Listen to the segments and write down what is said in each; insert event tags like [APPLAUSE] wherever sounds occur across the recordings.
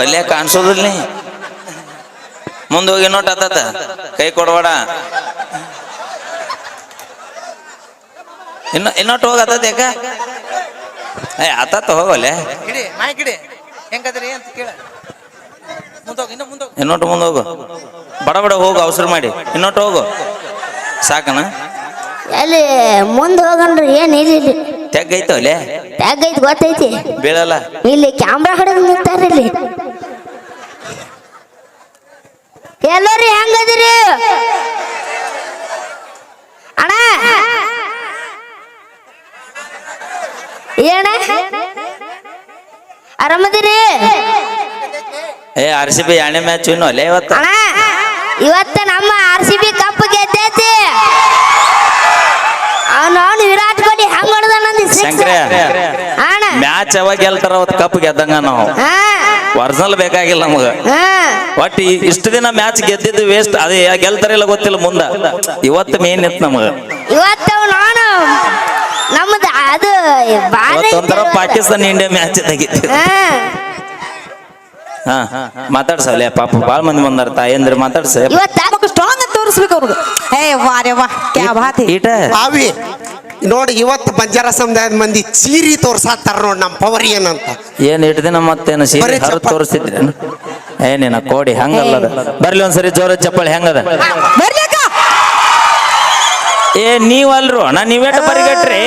ಅಲ್ಲೇ ಕಾಣಿಸೋದಿಲ್ಲ ಮುಂದೋಗಿ ಮುಂದೆ ಹೋಗಿ ನೋಟ್ ಆತತ ಕೈ ಕೊಡಬೇಡ. ಇನ್ನ ಇನ್ನೊಟ್ಟು ಹೋಗತ್ತ ಯಾಕ? ಏ ಆತತ್ ಹೋಗಲ್ಲೇ ಇಡಿ ಮೈಕ್ ಇಡಿ ಹೆಂಗದ್ರಿ ಅಂತ ಕೇಳ. ಮುಂದೋಗ ಇನ್ನು ಮುಂದೋಗ. ಇನ್ನೊಟ್ಟು ಮುಂದೆ ಹೋಗು ಬಡ ಬಡ ಹೋಗು ಅವಸರ ಮಾಡಿ. ಇನ್ನೊಟ್ಟು ಹೋಗು. ಸಾಕನ ಎಲ್ಲಿ ಮುಂದೆ ಹೋಗನ್ರಿ ಏನ್ ಇಲ್ಲಿ ಐತಿ ಗೊತ್ತೈತಿ? ಬೀಳಲ್ಲ ಇಲ್ಲಿ ಕ್ಯಾಮ್ರಾ ಹೊಡೆದು ನಿಂತಾರ ಇಲ್ಲಿ ಎಲ್ಲರಿ ಹೆಂಗದಿರಿ? ಅಣ್ಣ. ಏನ ಆರಾಮದಿರಿ? ಏ ಆರ್ ಸಿ ಬಿ ಎಣ್ಣೆ ಮ್ಯಾಚ್ ಇನ್ನು ಅಲ್ಲೇ ಇವತ್ತು. ಅಣ್ಣ ಇವತ್ತ ನಮ್ಮ ಆರ್ ಸಿ ಬಿ ಕಪ್ ಗೆದ್ದೈತಿ. ಅವನು ವಿರಾಟ್ ಕೊಹ್ಲಿ ಹೆಂಗ್ ಹೊಡೆದ ನಂದು ಶಂಕರೇ ಮ್ಯಾಚ್ ಯಾವಾಗ ಗೆಲ್ತಾರ ಅವತ್ತು ಕಪ್ ಗೆದ್ದಂಗ ನಾವು. ಹಾ. ಒರಿಜಿನಲ್ ಬೇಕಾಗಿಲ್ಲ ನಮಗ. ಒಟ್ಟು ಇಷ್ಟು ದಿನ ಮ್ಯಾಚ್ ಗೆದ್ದಿದ್ದು ವೇಸ್ಟ್ ಅದೇ ಗೆಲ್ತಾರ ಇಲ್ಲ ಗೊತ್ತಿಲ್ಲ ಮುಂದ. ಇವತ್ತು ಮೇನ್ ಇತ್ತು ನಮಗ. ಇವತ್ತು ನಾನು ನಮ್ದು ಅದು ಒಂಥರ ಪಾಕಿಸ್ತಾನ ಇಂಡಿಯಾ ಮ್ಯಾಚ್ ತೆಗಿತೀವಿ ಹಾ. ಹಾ ಮಾತಾಡ್ಸಲ್ಲ ಪಾಪ ಬಾಳ ಮಂದಿ ಬಂದಾರ ತಾಯಂದ್ರ ಮಾತಾಡ್ಸ ಇವತ್ತ ಸ್ಟ್ರಾಂಗ್ ತೋರಿಸ್ಬೇಕು ಅವ್ರಿಗೆ? ಏ ವಾ ವಾ ಕ್ಯಾ ಬಾತ್. ಈಟ. ನೋಡಿ ಇವತ್ತು ಬಂಜಾರ ಸಮುದಾಯದ ಮಂದಿ ಚೀರಿ ತೋರ್ಸಾತಾರ ನೋಡಿ ನಮ್ಮ ಪವರ್ ಏನಂತ. ಏನ್ ಇಟ್ ದಿನ ಮತ್ತೇನು ಸೀರೆ ತೋರಿಸ್ತಿದ್ರೇನು ಏನೇನ ಕೋಡಿ ಹಂಗಲ್ಲ ಬರ್ಲಿ ಒಂದ್ಸರಿ ಜೋರ ಚಪ್ಪಳಿ ಹೆಂಗದ. ಏ ನೀವಲ್ರು ಅಣ್ಣ ನೀವೇಟ ಬರಿಗಟ್ರಿ.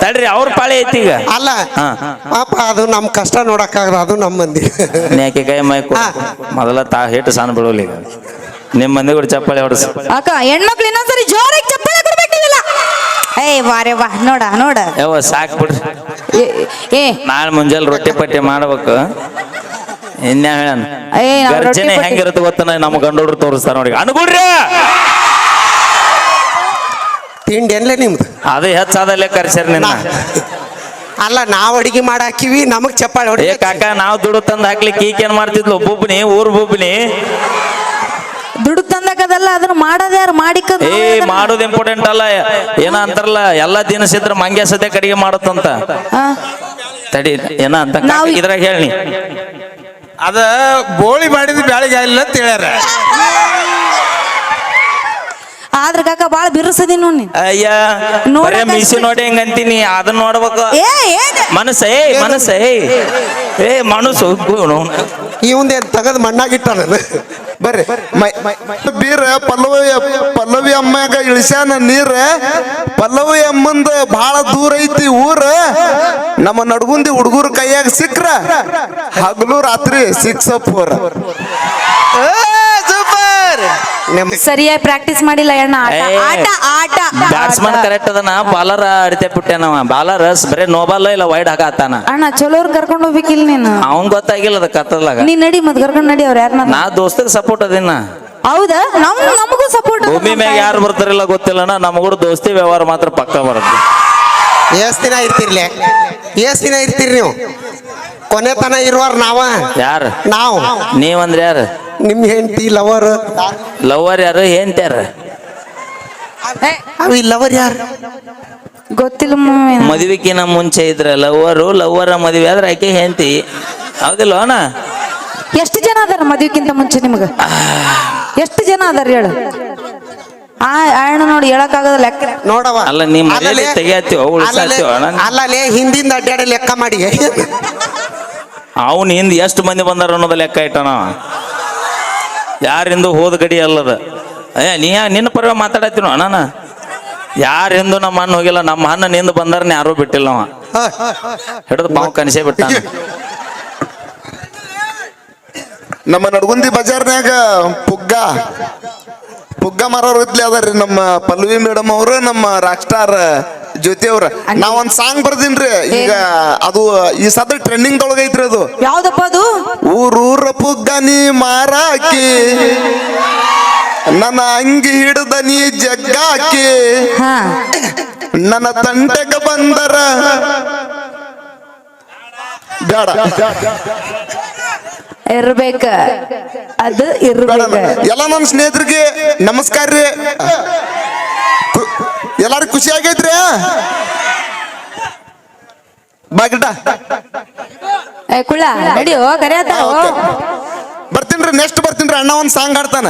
ತಡ್ರಿ ಅವ್ರ ಪಾಳೆ ಐತಿ ಈಗ. ಅಲ್ಲ ಹಾ. ಪಾಪ ಅದು ನಮ್ಮ ಕಷ್ಟ ನೋಡಕ್ಕಾಗದ ಅದು ನಮ್ಮ ಮಂದಿ. ಯಾಕೆ ಕೈ ಮೈ ಕೊ- ಮೊದಲ ತಾ ಹಿಟ್ಟು ಸಣ್ಣ ಬಿಡೋಲಿ ಈಗ. ನಿಮ್ಮ ಮಂದಿ ಕೂಡ ಚಪ್ಪಳಿ ಹೊಡ್ಸ. ಅಕ್ಕ ಹೆಣ್ಮಕ್ಳು ಇನ್ನೊಂದ್ಸರಿ ಜೋರಾಗಿ ಚಪ್ಪಾಳೆ ಏ ವಾ ರೇ ವಾ ನೋಡ ನೋಡ. ಯಾವ ಸಾಕ್ ಬಿಡ್ರಿ ಏ, ನಾಳೆ ಮುಂಜಾನೆ ರೊಟ್ಟಿ ಪಟ್ಟಿ ಮಾಡ್ಬೇಕು. ಇನ್ನ ಹೇಳನ್. ಏ, ನಾವ್ ರೊಟ್ಟಿ ಗರ್ಜನೆ ಪಟ್ಟಿ- ಹೆಂಗಿರುತ್ತೆ ಗೊತ್ತನ ನಮ್ಮ ಗಂಡೋಡ್ರು ತೋರಿಸ್ತಾರ ನೋಡಿ. ಅನ್ಕೊಡ್ರಿ! ತಿಂಡಿ ಏನ್ಲೇ ನಿಮ್ದು? ಅದು ಹೆಚ್ಚಾದಲ್ಲೇ ಕರ್ಸ್ಯಾರ ನಿನ್ನ. ಅಲ್ಲ ನಾವ್ ಅಡಿಗೆ ಮಾಡಾಕಿವಿ ನಮಗ್ ಚಪ್ಪಾಳೆ ಏ ಹೊಡಿ ಕಾಕ ನಾವ್ ದುಡ್ಡು ತಂದು ಹಾಕ್ಲಿಕ್ಕೆ ಈಕೇನ್ ಮಾಡ್ತಿದ್ಲು? ಬುಬ್ನಿ ಊರ್ ಬೊಬ್ಬನಿ. ತಂದಕ್ಕದಲ್ಲ ಅದನ್ನ ಮಾಡೋದೇ ಯಾರು ಮಾಡಿಕ ಏ ಮಾಡೋದು ಇಂಪಾರ್ಟೆಂಟ್ ಅಲ್ಲ. ಏನ ಅಂತಾರಲ್ಲ ಎಲ್ಲಾ ದಿನಸಿದ್ರ ಮಂಗ್ಯ ಸದ್ಯ ಕಡಿಗೆ ಮಾಡುತ್ತಂತ. ತಡಿ ಏನ ಅಂತ ಕಾಕ ನಾವ್- ಇದ್ರಾಗ ಹೇಳಿ ಅದ ಬೋಳಿ ಮಾಡಿದ ಬ್ಯಾಳಿಗೆ ಇಲ್ಲ ಅಂತ ಹೇಳ್ಯಾರ. [LAUGHS] ಆದ್ರ ಕಾಕ ಬಾಳ ಬಿರುಸದಿ ನೋಡಿ ಅಯ್ಯ ನೋಡ ಮೀಸಿ. ನೋಡಿ ಹೆಂಗಂತೀನಿ ಅದನ್ನ ನೋಡ್ಬೇಕು. ಏ ಏನ್ ಮನಸ್ಸ ಏ ಮನಸ್ಸ ಏ. ಏ ಮನಸ್ಸು ಈ ಇವಂದೇನ್ ತಗದ್ ಮಣ್ಣಾಗಿಟ್ಟಾನ ಬರ್ರಿ. ಮೈ ಬೀರ ಪಲ್ಲವಿ ಪಲ್ಲವಿ ಅಮ್ಮಗ ಇಳಿಸ್ಯಾನ ನೀರ. ಪಲ್ಲವಿ ಅಮ್ಮಂದ ಬಹಳ ದೂರ ಐತಿ ಊರ. ನಮ್ಮ ನಡ್ಗುಂದಿ ಹುಡುಗರ ಕೈಯಾಗ ಸಿಕ್ಕ್ರ ಹಗಲು ರಾತ್ರಿ ಸಿಕ್ಸ್ ಫೋರ್ ಸೂಪರ್ ನಿಮ್ ಸರಿಯಾಗಿ ಪ್ರಾಕ್ಟೀಸ್ ಮಾಡಿಲ್ಲ ಅಣ್ಣ. ಆಟ ಏ, ಆಟ ಆಟ. ಬ್ಯಾಟ್ಸ್ಮನ್ ಕರೆಕ್ಟ್ ಅದನ ಬಾಲರ್ ಅಡಿತೆ ಬಿಟ್ಟೆನವ ಬಾಲರ್ ಬರೇ ನೋಬಾಲ್ ಇಲ್ಲ ವೈಡ್ ಹಾಕತ್ತಾನ ಅಣ್ಣ ಚಲೋರ್ ಕರ್ಕೊಂಡು ಹೋಗ್ಬೇಕಿಲ್ಲ ನೀನು? ಅವನ್ ಗೊತ್ತಾಗಿಲ್ಲ ಅದ ಕತ್ತಲಾಗ ನೀ ನಡಿ ಮತ್ ಕರ್ಕೊಂಡು ನಡಿ ಅವ್ರ ಯಾರನ್ನ ನಾ ದೋಸ್ತಗ್ ಸಪೋರ್ಟ್ ಅದಿನ ಹೌದಾ? ನಮ್ ನಮಗೂ ಸಪೋರ್ಟ್ ಭೂಮಿ ಮ್ಯಾಗ ಯಾರು ಬರ್ತಾರಿಲ್ಲ ಗೊತ್ತಿಲ್ಲನ ನಮಗೂ ದೋಸ್ತಿ ವ್ಯವಹಾರ ಮಾತ್ರ ಪಕ್ಕ ಬರುತ್ತೆ ಎಷ್ಟ್ ದಿನ ಇರ್ತಿರ್ಲಿ? ಎಷ್ಟ್ ದಿನ ಇರ್ತೀರಿ ನೀವು? ಕೊನೆ ತನ ಇರುವಾರ ನಾವ? ಯಾರು? ನಾವು. ನೀವಂದ್ರೆ ಯಾರು? ನಿಮ್ ಹೆಂಡತಿ ಲವರ್? ಲವರ್ ಯಾರು? ಏನ್ತ್ಯಾರ ಅವಿ ಲವರ್ ಯಾರು? ಗೊತ್ತಿಲ್ಲ ಮದುವೆಕಿನ ಮುಂಚೆ ಇದ್ರ ಲವರು ಲವರ ಮದುವೆ ಆದ್ರೆ ಆಕೆ ಹೆಂಡತಿ. ಹೌದಿಲ್ಲ ಅಣ್ಣ? ಎಷ್ಟು ಜನ ಅದಾರ ಮದ್ವಿಕ್ಕಿಂತ ಮುಂಚೆ ನಿಮ್ಗ? ಎಷ್ಟು ಜನ ಅದಾರ ಹೇಳು? ಆ ಅಣ್ಣ ನೋಡಿ ಹೇಳಕ್ಕಾಗದ ಲೆಕ್ಕ. ನೋಡವ ಅಲ್ಲ, ನಿಮ್ಮ ಅಲ್ಲಲೇ- ತೆಗಿಯತ್ತೀವೋ, ಉಳ್ಸಾತ್ತೀವೋ ಅಣ್ಣ? ಅಲ್ಲಲೇ ಹಿಂದಿಂದ ಅಡ್ಡಾಡಿ ಲೆಕ್ಕ ಮಾಡಿ. ಅವನ್ ಹಿಂದ್ ಎಷ್ಟು ಮಂದಿ ಬಂದಾರ ಅನ್ನೋದು ಲೆಕ್ಕ ಇಟ್ಟಣ. ಯಾರಿಂದ ಹೋದ ಗಡಿ ಅಲ್ಲದ? ಏ, ನೀ ನಿನ್ನ ಪರ್ವ ಮಾತಾಡತ್ತೀನೋ ಅಣ್ಣ ಯಾರಿಂದು ನಮ್ಮ ಅಣ್ಣ ಹೋಗಿಲ್ಲ, ನಮ್ಮ ಅಣ್ಣ ನಿಂದ ಬಂದಾರನ್ನ ಯಾರೂ ಬಿಟ್ಟಿಲ್ಲ ಅವ. ಹಿಡಿದು ಪಾವು ಕನಸೇ ಬಿಟ್ಟ ನಮ್ಮ ನಡ್ಗುಂದಿ ಬಜಾರ್ನ್ಯಾಗ ಪುಗ್ಗ. ಪುಗ್ಗ ಮಾರೋರ್ ಇದ್ಲಿ ಅದಾರ್ರಿ ನಮ್ಮ ಪಲ್ಲವಿ ಮೇಡಮ್ ಅವರು, ನಮ್ಮ ರಾಕ್ ಸ್ಟಾರ್ ಜ್ಯೋತಿ ಅವ್ರ ನಾ ಒಂದ್ ಸಾಂಗ್ ಬರ್ದಿನ್ರಿ. ಈಗ ಅದು ಈ ಸದ ಟ್ರೆಂಡಿಂಗ್ ಐತ್ರಿ ಅದು. ಯಾವ್ದಪ್ಪ ಅದು? ಊರೂರ ಪುಗ್ಗನಿ ಮಾರಾಕಿ ನನ್ನ ಅಂಗಿ ಹಿಡ್ದ ನೀ ಜಗ್ಗಾಕಿ ನನ್ನ ತಂಟೆಗ ಬಂದರ. ಬೇಡ. ಇರ್ಬೇಕ. ಅದು ಇರ್ಬೇಕ. ಎಲ್ಲ ನನ್ನ ಸ್ನೇಹಿತರಿಗೆ ನಮಸ್ಕಾರ ರೀ. ಎಲ್ಲಾರು ಖುಷಿ ಆಗೈತ್ರಿ? ಬಾಗಿಟ ಏ ಕುಳ್ಳ ನಡಿಯೋ ಕರೆಯತ್ತ ಬರ್ತೀನ್ರಿ ನೆಕ್ಸ್ಟ್ ಬರ್ತೀನ್ರಿ ಅಣ್ಣ ಒಂದ್ ಸಾಂಗ್ ಹಾಡ್ತಾನ.